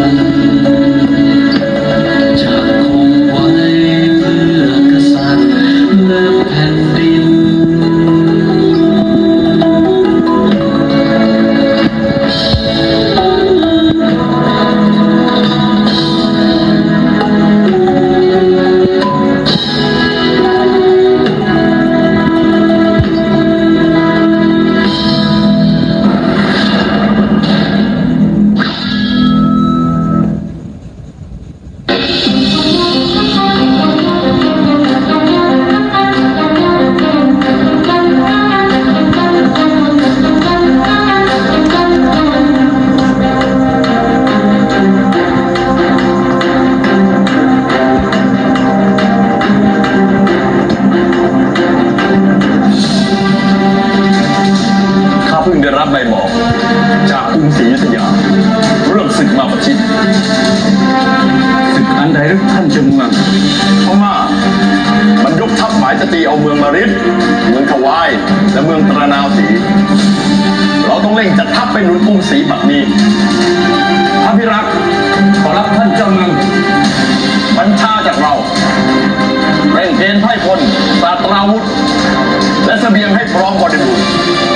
ง ได้รับใบบอก จากกรุงศรีอยุธยาเริ่มศึกมาประชิดศึกอันใดหรือท่านเจ้ามืองเพราะว่ามันยกทัพหมายจะตีเอาเมืองมาริดเมืองขวายและเมืองตรานาวศรีเราต้องเร่งจัดทัพไปหนุนกรุงศรีบัดนี้พระพิรักขอรับท่านเจ้าเมืองบัญชาจากเราเร่งเกณฑ์ไพพลสาตราวุธ และเสบียงให้พร้อมก่บริบูรณ์